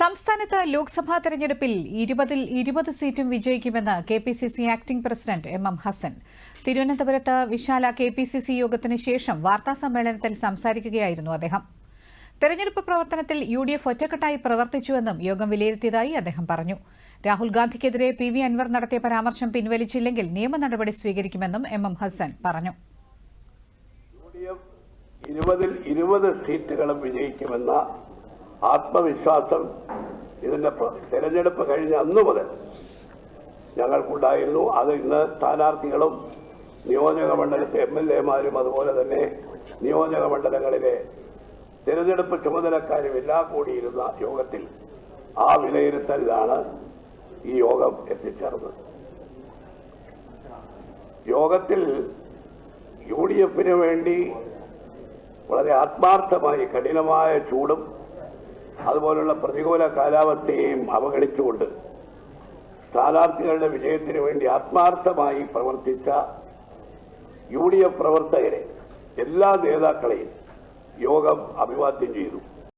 സംസ്ഥാനത്ത് ലോക്സഭാ തെരഞ്ഞെടുപ്പിൽ ഇരുപതിൽ ഇരുപത് സീറ്റും വിജയിക്കുമെന്ന് K P C C acting president M M Hasan. തിരുവനന്തപുരത്ത് വിശാല കെ പി സി സി യോഗത്തിന് ശേഷം വാർത്താസമ്മേളനത്തിൽ സംസാരിക്കുകയായിരുന്നു അദ്ദേഹം. തെരഞ്ഞെടുപ്പ് പ്രവർത്തനത്തിൽ യു ഡി എഫ് ഒറ്റക്കെട്ടായി പ്രവർത്തിച്ചുവെന്നും യോഗം വിലയിരുത്തിയതായി അദ്ദേഹം പറഞ്ഞു. രാഹുൽ ഗാന്ധിക്കെതിരെ പി വി അൻവർ നടത്തിയ പരാമർശം പിൻവലിച്ചില്ലെങ്കിൽ നിയമ നടപടി സ്വീകരിക്കുമെന്നും എം എം ഹസൻ പറഞ്ഞു. ഇരുപതിൽ ഇരുപത് സീറ്റുകളും വിജയിക്കുമെന്ന ആത്മവിശ്വാസം തിരഞ്ഞെടുപ്പ് തെരഞ്ഞെടുപ്പ് കഴിഞ്ഞ അന്ന് മുതൽ ഞങ്ങൾക്കുണ്ടായിരുന്നു. അത് ഇന്ന് സ്ഥാനാർത്ഥികളും നിയോജക മണ്ഡലത്തെ എം എൽ എമാരും അതുപോലെ തന്നെ നിയോജക മണ്ഡലങ്ങളിലെ തിരഞ്ഞെടുപ്പ് ചുമതലക്കാരും എല്ലാം കൂടിയിരുന്ന യോഗത്തിൽ ആ വിലയിരുത്തലിലാണ് ഈ യോഗം എത്തിച്ചേർന്നത്. യോഗത്തിൽ യു ഡി എഫിന് വേണ്ടി വളരെ ആത്മാർത്ഥമായി കഠിനമായ ചൂടും അതുപോലുള്ള പ്രതികൂല കാലാവസ്ഥയെയും അവഗണിച്ചുകൊണ്ട് സ്ഥാനാർത്ഥികളുടെ വിജയത്തിന് വേണ്ടി ആത്മാർത്ഥമായി പ്രവർത്തിച്ച യു ഡി എഫ് പ്രവർത്തകരെ എല്ലാ നേതാക്കളെയും യോഗം അഭിവാദ്യം ചെയ്തു.